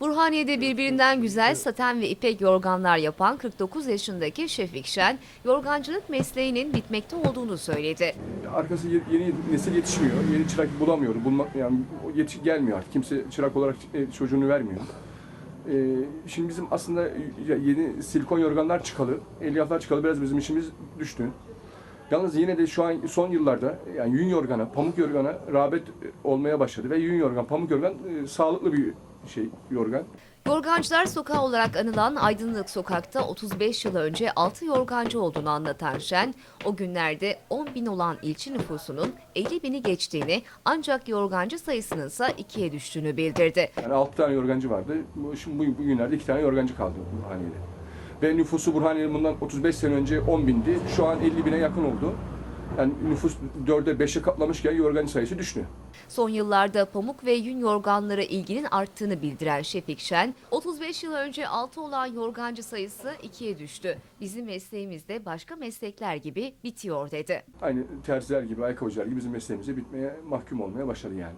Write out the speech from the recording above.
Burhaniye'de birbirinden güzel saten ve ipek yorganlar yapan 49 yaşındaki Şefik Şen, yorgancılık mesleğinin bitmekte olduğunu söyledi. Arkası ye- yeni nesil yetişmiyor. Yeni çırak bulamıyor. Bulmak yani yetiş gelmiyor artık. Kimse çırak olarak e, çocuğunu vermiyor. E, şimdi bizim aslında yeni silikon yorganlar çıkalı, elyaflar çıkalı biraz bizim işimiz düştü. Yalnız yine de şu an son yıllarda yani yün yorgana, pamuk yorgana rağbet e, olmaya başladı ve yün yorgan, pamuk yorgan e, sağlıklı bir şey yorgan. Yorgancılar Sokağı olarak anılan Aydınlık Sokak'ta 35 yıl önce 6 yorgancı olduğunu anlatan Şen, o günlerde 10 bin olan ilçe nüfusunun 50 bini geçtiğini ancak yorgancı sayısının ise ikiye düştüğünü bildirdi. Yani 6 tane yorgancı vardı. Şimdi bu, bugünlerde 2 tane yorgancı kaldı Burhaniye'de. Ve nüfusu Burhaniye'nin bundan 35 sene önce 10 bindi. Şu an 50 bine yakın oldu. Yani nüfus 4'e 5'e katlamışken yorgancı sayısı düştü. Son yıllarda pamuk ve yün yorganlara ilginin arttığını bildiren Şefik Şen, 35 yıl önce 6 olan yorgancı sayısı 2'ye düştü. Bizim mesleğimiz de başka meslekler gibi bitiyor dedi. Aynı terziler gibi, ayakkabıcılar gibi bizim mesleğimize bitmeye mahkum olmaya başladı yani.